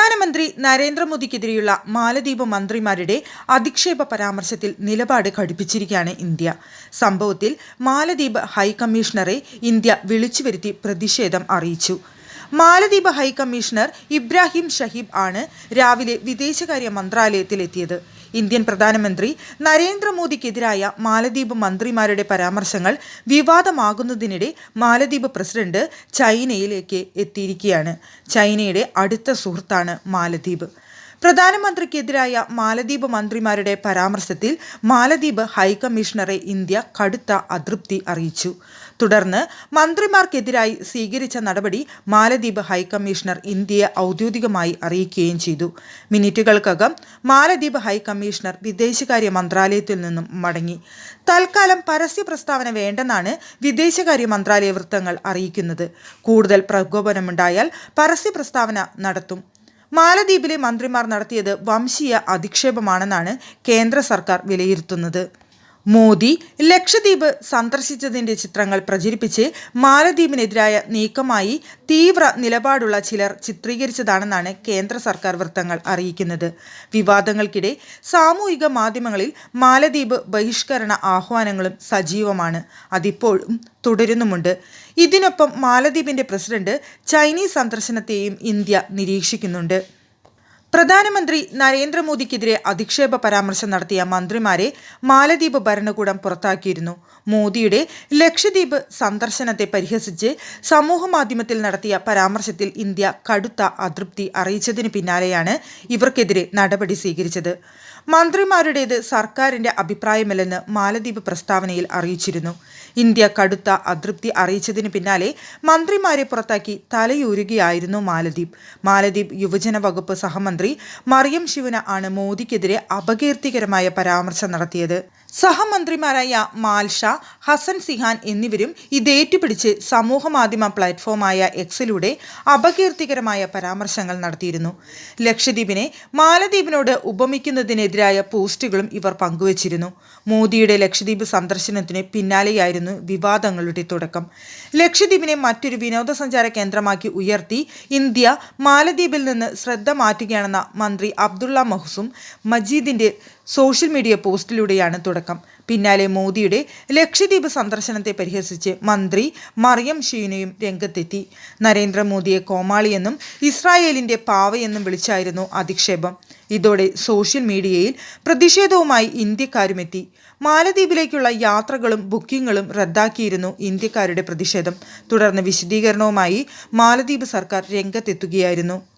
പ്രധാനമന്ത്രി നരേന്ദ്രമോദിക്കെതിരെയുള്ള മാലദ്വീപ് മന്ത്രിമാരുടെ അധിക്ഷേപ പരാമർശത്തിൽ നിലപാട് ഘടിപ്പിച്ചിരിക്കുകയാണ് ഇന്ത്യ. സംഭവത്തിൽ മാലദ്വീപ് ഹൈക്കമ്മീഷണറെ ഇന്ത്യ വിളിച്ചുവരുത്തി പ്രതിഷേധം അറിയിച്ചു. മാലദ്വീപ് ഹൈക്കമ്മീഷണർ ഇബ്രാഹിം ഷഹീബ് ആണ് രാവിലെ വിദേശകാര്യ മന്ത്രാലയത്തിലെത്തിയത്. ഇന്ത്യൻ പ്രധാനമന്ത്രി നരേന്ദ്രമോദിക്കെതിരായ മാലദ്വീപ് മന്ത്രിമാരുടെ പരാമർശങ്ങൾ വിവാദമാകുന്നതിനിടെ മാലദ്വീപ് പ്രസിഡന്റ് ചൈനയിലേക്ക് എത്തിയിരിക്കുകയാണ്. ചൈനയുടെ അടുത്ത സുഹൃത്താണ് മാലദ്വീപ്. പ്രധാനമന്ത്രിക്കെതിരായ മാലദ്വീപ് മന്ത്രിമാരുടെ പരാമർശത്തിൽ മാലദ്വീപ് ഹൈക്കമ്മീഷണറെ ഇന്ത്യ കടുത്ത അതൃപ്തി അറിയിച്ചു. തുടർന്ന് മന്ത്രിമാർക്കെതിരായി സ്വീകരിച്ച നടപടി മാലദ്വീപ് ഹൈക്കമ്മീഷണർ ഇന്ത്യയെ ഔദ്യോഗികമായി അറിയിക്കുകയും ചെയ്തു. മിനിറ്റുകൾക്കകം മാലദ്വീപ് ഹൈക്കമ്മീഷണർ വിദേശകാര്യ മന്ത്രാലയത്തിൽ നിന്നും മടങ്ങി. തൽക്കാലം പരസ്യ പ്രസ്താവന വേണ്ടെന്നാണ് വിദേശകാര്യ മന്ത്രാലയ വൃത്തങ്ങൾ അറിയിക്കുന്നത്. കൂടുതൽ പ്രകോപനമുണ്ടായാൽ പരസ്യ പ്രസ്താവന നടത്തും. മാലദ്വീപിലെ മന്ത്രിമാർ നടത്തിയത് വംശീയ അധിക്ഷേപമാണെന്നാണ് കേന്ദ്ര സർക്കാർ വിലയിരുത്തുന്നത്. മോദി ലക്ഷദ്വീപ് സന്ദർശിച്ചതിന്റെ ചിത്രങ്ങൾ പ്രചരിപ്പിച്ച് മാലദ്വീപിനെതിരായ നീക്കമായി തീവ്ര നിലപാടുള്ള ചിലർ ചിത്രീകരിച്ചതാണെന്നാണ് കേന്ദ്ര സർക്കാർ വൃത്തങ്ങൾ അറിയിക്കുന്നത്. വിവാദങ്ങൾക്കിടെ സാമൂഹിക മാധ്യമങ്ങളിൽ മാലദ്വീപ് ബഹിഷ്കരണ ആഹ്വാനങ്ങളും സജീവമാണ്. അതിപ്പോഴും തുടരുന്നുമുണ്ട്. ഇതിനൊപ്പം മാലദ്വീപിന്റെ പ്രസിഡന്റ് ചൈനീസ് സന്ദർശനത്തെയും ഇന്ത്യ നിരീക്ഷിക്കുന്നുണ്ട്. പ്രധാനമന്ത്രി നരേന്ദ്രമോദിക്കെതിരെ അധിക്ഷേപ പരാമർശം നടത്തിയ മന്ത്രിമാരെ മാലദ്വീപ് ഭരണകൂടം പുറത്താക്കിയിരുന്നു. മോദിയുടെ ലക്ഷദ്വീപ് സന്ദർശനത്തെ പരിഹസിച്ച് സമൂഹമാധ്യമത്തിൽ നടത്തിയ പരാമർശത്തിൽ ഇന്ത്യ കടുത്ത അതൃപ്തി അറിയിച്ചതിന് പിന്നാലെയാണ് ഇവർക്കെതിരെ നടപടി സ്വീകരിച്ചത്. മന്ത്രിമാരുടേത് സർക്കാരിന്റെ അഭിപ്രായമല്ലെന്ന് മാലദ്വീപ് പ്രസ്താവനയിൽ അറിയിച്ചിരുന്നു. ഇന്ത്യ കടുത്ത അതൃപ്തി അറിയിച്ചതിന് പിന്നാലെ മന്ത്രിമാരെ പുറത്താക്കി തലയൂരുകയായിരുന്നു മാലദ്വീപ്. മാലദ്വീപ് യുവജന വകുപ്പ് സഹമന്ത്രി മറിയം ശിവന ആണ് മോദിക്കെതിരെ അപകീർത്തികരമായ പരാമർശം നടത്തിയത്. സഹമന്ത്രിമാരായ മാൽഷ ഹസൻ സിഹാൻ എന്നിവരും ഇതേറ്റുപിടിച്ച് സമൂഹമാധ്യമ പ്ലാറ്റ്ഫോമായ എക്സിലൂടെ അപകീർത്തികരമായ പരാമർശങ്ങൾ നടത്തിയിരുന്നു. ലക്ഷദ്വീപിനെ മാലദ്വീപിനോട് ഉപമിക്കുന്നതിനെതിരായ പോസ്റ്റുകളും ഇവർ പങ്കുവച്ചിരുന്നു. മോദിയുടെ ലക്ഷദ്വീപ് സന്ദർശനത്തിന് പിന്നാലെയായിരുന്നു വിവാദങ്ങളുടെ തുടക്കം. ലക്ഷദ്വീപിനെ മറ്റൊരു വിനോദസഞ്ചാര കേന്ദ്രമാക്കി ഉയർത്തി ഇന്ത്യ മാലദ്വീപിൽ നിന്ന് ശ്രദ്ധ മാറ്റുകയാണെന്ന മന്ത്രി അബ്ദുള്ള മഹ്സും മജീദിന്റെ സോഷ്യൽ മീഡിയ പോസ്റ്റിലൂടെയാണ് തുടക്കം. പിന്നാലെ മോദിയുടെ ലക്ഷദ്വീപ് സന്ദർശനത്തെ പരിഹസിച്ച് മന്ത്രി മറിയം ഷീനയും രംഗത്തെത്തി. നരേന്ദ്രമോദിയെ കോമാളിയെന്നും ഇസ്രായേലിന്റെ പാവയെന്നും വിളിച്ചായിരുന്നു അധിക്ഷേപം. ഇതോടെ സോഷ്യൽ മീഡിയയിൽ പ്രതിഷേധവുമായി ഇന്ത്യക്കാരുമെത്തി. മാലദ്വീപിലേക്കുള്ള യാത്രകളും ബുക്കിങ്ങുകളും റദ്ദാക്കിയിരുന്നു ഇന്ത്യക്കാരുടെ പ്രതിഷേധം. തുടർന്ന് വിശദീകരണവുമായി മാലദ്വീപ് സർക്കാർ രംഗത്തെത്തുകയായിരുന്നു.